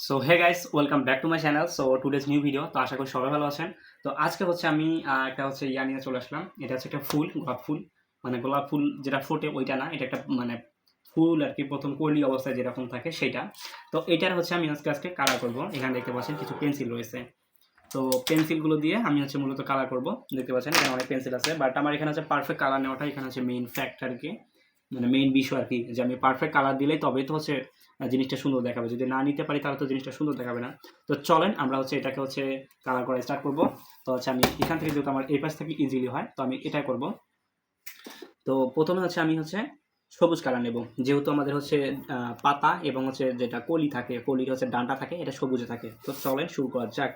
So hey guys welcome back to my channel so today's new video তো আশা করি সবাই ভালো আছেন। তো আজকে হচ্ছে আমি একটা হচ্ছে ইয়া নিয়ে চলে আসলাম। এটা হচ্ছে একটা ফুল, গোলাপ ফুল। মানে গোলাপ ফুল যেটা ফোটে ওইটা না, এটা একটা মানে ফুল আর কি, প্রথম কলি অবস্থায় যেরকম থাকে সেটা। তো এটার হচ্ছে আমি আজকে আজকে কালার করব। এখানে দেখতে পাচ্ছেন কিছু পেন্সিল রয়েছে। তো পেন্সিলগুলো দিয়ে আমি হচ্ছে মূলত কালার করব। দেখতে পাচ্ছেন এখানে অনেক পেন্সিল আছে বাট আমার এখানে হচ্ছে পারফেক্ট কালার নেওয়াটা এখানে হচ্ছে মেইন ফ্যাক্ট আর কি। মানে মেইন বিষয় আর কি, যে আমি পারফেক্ট কালার দিলেই তবেই তো হচ্ছে জিনিসটা সুন্দর দেখাবে। যদি না নিতে পারি তাহলে তো জিনিসটা সুন্দর দেখাবে না। তো চলেন, আমরা হচ্ছে এটাকে হচ্ছে কালার করা স্টার্ট করব। তো হচ্ছে আমি এখান থেকে যেহেতু আমার এই পাশ থেকে ইজিলি হয়, তো আমি এটাই করব। তো প্রথমে হচ্ছে আমি হচ্ছে সবুজ কালার নেব। যেহেতু আমাদের হচ্ছে পাতা এবং হচ্ছে যেটা কলি থাকে, কলির হচ্ছে ডান্টা থাকে, এটা সবুজে থাকে। তো চলেন শুরু করা যাক।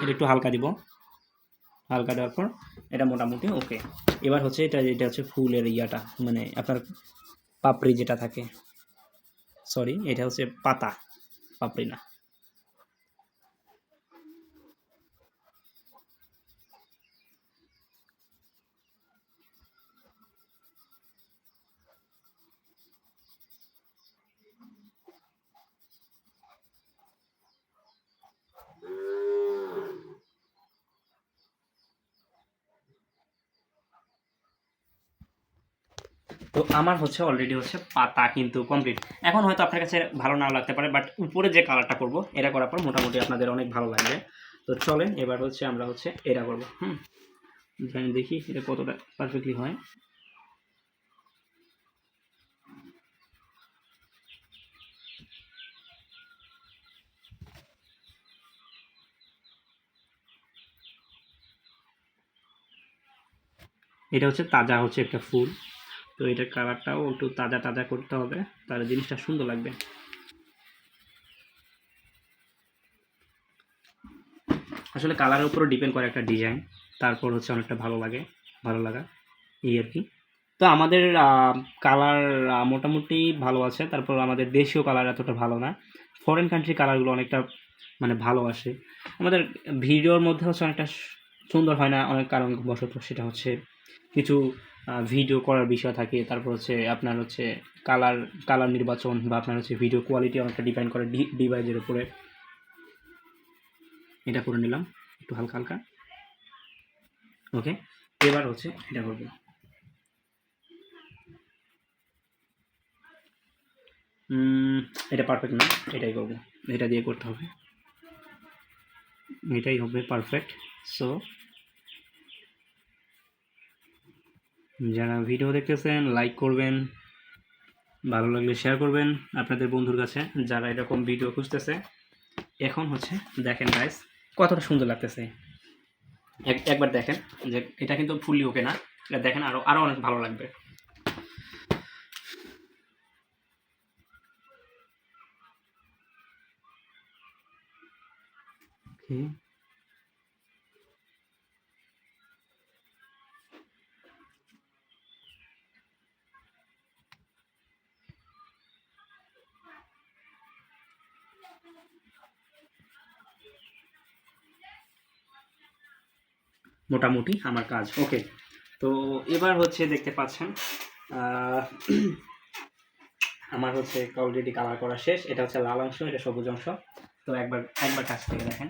এটা একটু হালকা দিব। হালকা দেওয়ার পর এটা মোটামুটি ওকে। এবার হচ্ছে এটা এটা হচ্ছে ফুলের ইয়াটা মানে আপনার পাপড়ি যেটা থাকে। সরি, এটা হচ্ছে পাতা, পাপড়ি না। তো আমার হচ্ছে অলরেডি হচ্ছে পাতা কিন্তু কমপ্লিট এখন হয়তো আপনার কাছে ভালো নাও লাগতে পারে বাট উপরে যে কালারটা করব, এটা করার পর মোটামুটি আপনাদের অনেক ভালো লাগবে। তো চলেন, এবার হচ্ছে আমরা হচ্ছে এটা করব, হুম? দেখি এটা কতটা পারফেক্টলি হয়। এটা হচ্ছে তাজা হচ্ছে একটা ফুল। তো এটার কালারটাও একটু তাজা তাজা করতে হবে, তাহলে জিনিসটা সুন্দর লাগবে। আসলে কালারের উপরও ডিপেন্ড করে একটা ডিজাইন তারপর হচ্ছে অনেকটা ভালো লাগে, ভালো লাগা, এই আর কি। তো আমাদের কালার মোটামুটি ভালো আছে, তারপর আমাদের দেশীয় কালার এতটা ভালো না। ফরেন কান্ট্রি কালারগুলো অনেকটা মানে ভালো আসে। আমাদের ভিডিওর মধ্যে হচ্ছে অনেকটা সুন্দর হয় না, অনেক কারণ বশত সেটা হচ্ছে কিছু ভিডিও করার বিষয় থাকে। তারপর হচ্ছে আপনার হচ্ছে কালার কালার নির্বাচন বা আপনার হচ্ছে ভিডিও কোয়ালিটি অনেকটা ডিপেন্ড করে ডিভাইসের উপরে। এটা করে নিলাম, একটু হালকা হালকা। ওকে এবার হচ্ছে এটা করব। এটা পারফেক্ট না, এটাই করব। এটা দিয়ে করতে হবে। এটাই হবে পারফেক্ট সো যারা ভিডিও দেখতেছেন লাইক করবেন, ভালো লাগলে শেয়ার করবেন আপনাদের বন্ধুর কাছে যারা এরকম ভিডিও খুঁজতেছে। এখন হচ্ছে দেখেন গাইস কতটা সুন্দর লাগতেছে। এক- একবার দেখেন যে এটা কিন্তু ফুললি ওকে না, এটা দেখেন আরও আরও অনেক ভালো লাগবে। Okay. মোটামুটি আমার কাজ, ওকে। তো এবার হচ্ছে দেখতে পাচ্ছেন আমার হচ্ছে অলরেডি কালার করা শেষ, এটা হচ্ছে লাল অংশ, এটা সবুজ অংশ। তো একবার একবার কাছ থেকে দেখেন।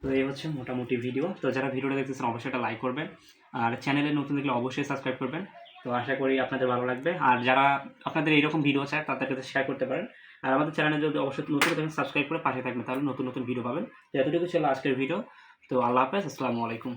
তো এই হচ্ছে মোটামুটি ভিডিও তো যারা ভিডিওটা দেখতেছেন, অবশ্যই একটা লাইক করবেন। আর চ্যানেলে নতুন দেখলে অবশ্যই সাবস্ক্রাইব করবেন। তো আশা করি আপনাদের ভালো লাগবে। আর যারা আপনাদের এইরকম ভিডিও চায়, তাদের কাছে শেয়ার করতে পারেন। আর আমাদের চ্যানেলে যদি অবশ্যই নতুন দেখেন সাবস্ক্রাইব করে পাশে থাকবেন, তাহলে নতুন নতুন ভিডিও পাবেন। যতটুকু ছিল আজকের ভিডিও তো আল্লাহ হাফেজ, আসসালামু আলাইকুম।